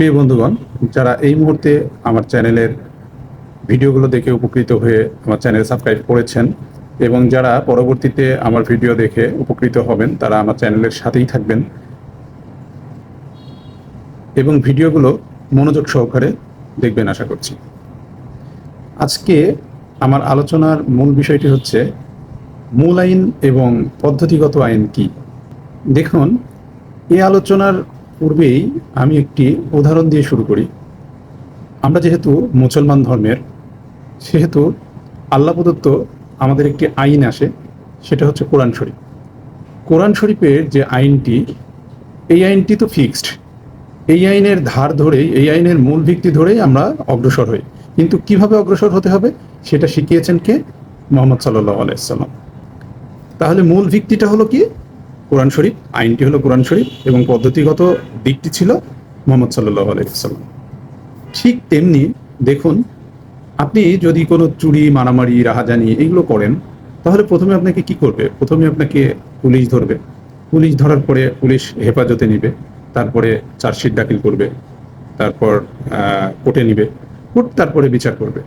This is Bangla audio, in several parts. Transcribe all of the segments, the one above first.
প্রিয় বন্ধুগণ, যারা এই মুহূর্তে আমার চ্যানেলের ভিডিওগুলো দেখে উপকৃত হয়ে আমার চ্যানেল সাবস্ক্রাইব করেছেন এবং যারা পরবর্তীতে আমার ভিডিও দেখে উপকৃত হবেন, তারা আমার চ্যানেলের সাথেই থাকবেন এবং ভিডিওগুলো মনোযোগ সহকারে দেখবেন আশা করছি। আজকে আমার আলোচনার মূল বিষয়টি হচ্ছে, মূল আইন এবং পদ্ধতিগত আইন কি? দেখুন এই আলোচনার পূর্বেই আমি একটি উদাহরণ দিয়ে শুরু করি। আমরা যেহেতু মুসলমান ধর্মের, সেহেতু আল্লাহ প্রদত্ত আমাদের একটি আইন আসে, সেটা হচ্ছে কোরআন শরীফ। কোরআন শরীফের যে আইনটি, এই আইনটি তো ফিক্সড। এই আইনের ধার ধরেই, এই আইনের মূল ভিত্তি ধরেই আমরা অগ্রসর হই। কিন্তু কীভাবে অগ্রসর হতে হবে, সেটা শিখিয়েছেন কে? মোহাম্মদ সাল্লাহ তাহলে মূল ভিত্তিটা হলো কি? কোরআন শরীফ, আইনটি হলো কোরআন শরীফ এবং পদ্ধতিগত দিকটি ছিল মোহাম্মদ সাল্লাহ আলাইসাল্লাম ঠিক তেমনি দেখুন, আপনি যদি কোনো চুরি, মারামারি, রাহাজানি এগুলো করেন, তাহলে প্রথমে আপনাকে কি করবে? প্রথমে আপনাকে পুলিশ ধরবে। পুলিশ ধরার পরে পুলিশ হেফাজতে নিবে, তারপরে চার্জশিট দাখিল করবে, তারপর কোর্টে নিবে, কোর্ট তারপরে বিচার করবে।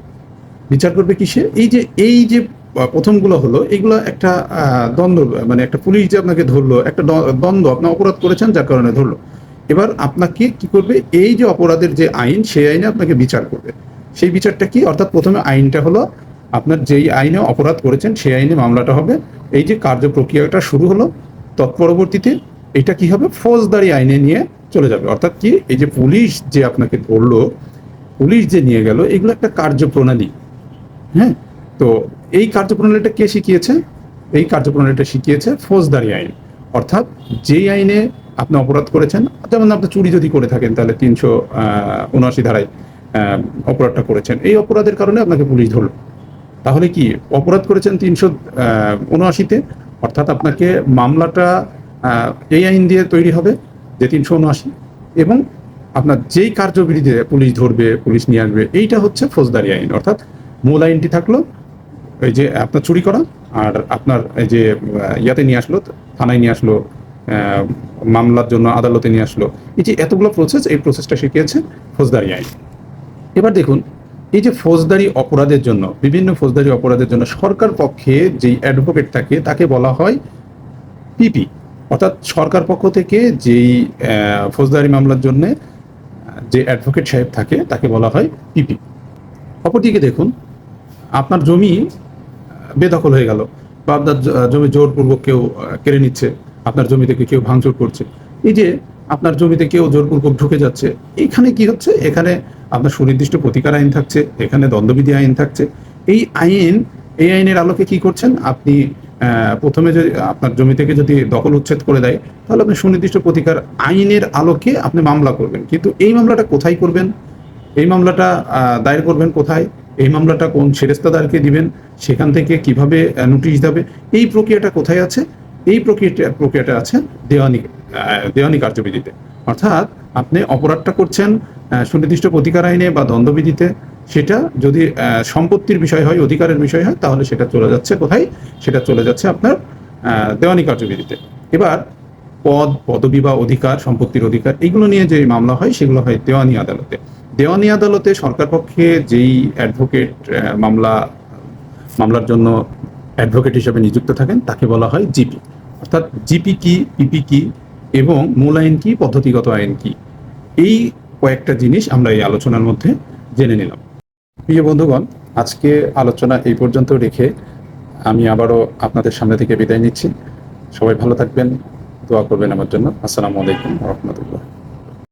বিচার করবে কিসে? এই যে এই যে প্রথমগুলো হলো, এগুলো একটা দ্বন্দ্ব মানে একটা পুলিশ যে আপনাকে ধরলো, একটা দ্বন্দ্ব আপনি অপরাধ করেছেন যার কারণে ধরলো। এবার আপনাকে কি করবে? এই যে অপরাধের যে আইন, সেই আইনে আপনাকে বিচার করবে। সেই বিচারটা কি? অর্থাৎ প্রথমে আইনটা হলো, আপনার যেই আইনে অপরাধ করেছেন, সেই আইনে মামলাটা হবে। এই যে কার্য প্রক্রিয়াটা শুরু হলো, তৎপরবর্তীতে এটা কি হবে? ফৌজদারি আইনে নিয়ে চলে যাবে। অর্থাৎ কি? এই যে পুলিশ যে আপনাকে ধরলো, পুলিশ যে নিয়ে গেল, এগুলো একটা কার্যপ্রণালী। হ্যাঁ? তো এই কার্যপ্রণালীটা কে শিখিয়েছে? এই কার্যপ্রণালীটা শিখিয়েছে ফৌজদারি আইন। অর্থাৎ যেই আইনে আপনি অপরাধ করেছেন, যেমন আপনি চুরি যদি করে থাকেন, তাহলে তিনশো উনআশি ধারায় অপরাধটা করেছেন। এই অপরাধের কারণে আপনাকে পুলিশ ধরলো। তাহলে কি অপরাধ করেছেন তিনশো উনআশিতে? অর্থাৎ আপনাকে মামলাটা এই আইন দিয়ে তৈরি হবে যে তিনশো উনআশি। এবং আপনার যেই কার্যবিধিতে পুলিশ ধরবে, পুলিশ নিয়ে আসবে, এইটা হচ্ছে ফৌজদারি আইন। অর্থাৎ মূল আইনটি থাকল এই যে আপনার চুরি করা আর আপনার এই যে ইয়াতে নিয়ে আসলো, থানায় নিয়ে আসলো মামলার জন্য আদালতে নিয়ে আসলো, এই যে এতগুলো প্রসেস এই প্রসেসটা শিখিয়েছে ফৌজদারি আইন। এবার দেখুন, এই যে ফৌজদারি অপরাধের জন্য, বিভিন্ন ফৌজদারি অপরাধের জন্য সরকার পক্ষে যেই অ্যাডভোকেট থাকে, তাকে বলা হয় পিপি অর্থাৎ সরকার পক্ষ থেকে যেই ফৌজদারি মামলার জন্য যে অ্যাডভোকেট সাহেব থাকে, তাকে বলা হয় পিপি অপরদিকে দেখুন, আপনার জমি বেদখল হয়ে গেল। বা আপনার জমি জোরপূর্বক কেউ কেড়ে নিচ্ছে। আপনার জমি থেকে কেউ ভাঙচুর করছে? এই যে আপনার জমিতে কেউ জোরপূর্বক ঢুকে যাচ্ছে, এখানে কি হচ্ছে? এখানে আপনার সুনির্দিষ্ট প্রতিকার আইন থাকছে, এখানে দ্বন্দ্ববিধি আইন থাকছে। এই আইন, এই আইনের আলোকে কি করছেন? আপনি প্রথমে যদি আপনার জমি থেকে যদি দখল উচ্ছেদ করে দেয়, তাহলে আপনি সুনির্দিষ্ট প্রতিকার আইনের আলোকে আপনি মামলা করবেন। কিন্তু এই মামলাটা কোথায় করবেন? এই মামলাটা দায়ের করবেন কোথায়? এই মামলাটা কোন সেরেস্তাদারকে দিবেন, সেখান থেকে কীভাবে নোটিশ দেবে, এই প্রক্রিয়াটা কোথায় আছে? এই প্রক্রিয়াটা প্রক্রিয়াটা আছে দেওয়ানি দেওয়ানি কার্যবিধিতে। অর্থাৎ আপনি অপরাধটা করছেন সুনির্দিষ্ট প্রতিকার আইনে বা দ্বন্দ্ববিধিতে সেটা যদি সম্পত্তির বিষয় হয়, অধিকারের বিষয় হয়, তাহলে সেটা চলে যাচ্ছে কোথায়? সেটা চলে যাচ্ছে আপনার দেওয়ানি কার্যবিধিতে। এবার পদ, পদবি বা অধিকার, সম্পত্তির অধিকার, এগুলো নিয়ে যে মামলা হয়, সেগুলো হয় দেওয়ানি আদালতে। দেওয়ানি আদালতে সরকার পক্ষে যেই অ্যাডভোকেট মামলা, মামলার জন্য অ্যাডভোকেট হিসেবে নিযুক্ত থাকেন, তাকে বলা হয় জিপি। অর্থাৎ জিপি কি, পিপি কি, এবং মূল আইন কি, পদ্ধতিগত আইন কি, এই কয়েকটা জিনিস আমরা এই আলোচনার মধ্যে জেনে নিলাম। প্রিয় বন্ধুগণ, আজকে আলোচনা এই পর্যন্ত রেখে আমি আবারও আপনাদের সামনে থেকে বিদায় নিচ্ছি। সবাই ভালো থাকবেন, দোয়া করবেন আমার জন্য। আসসালামু আলাইকুম রহমতুল্লাহ।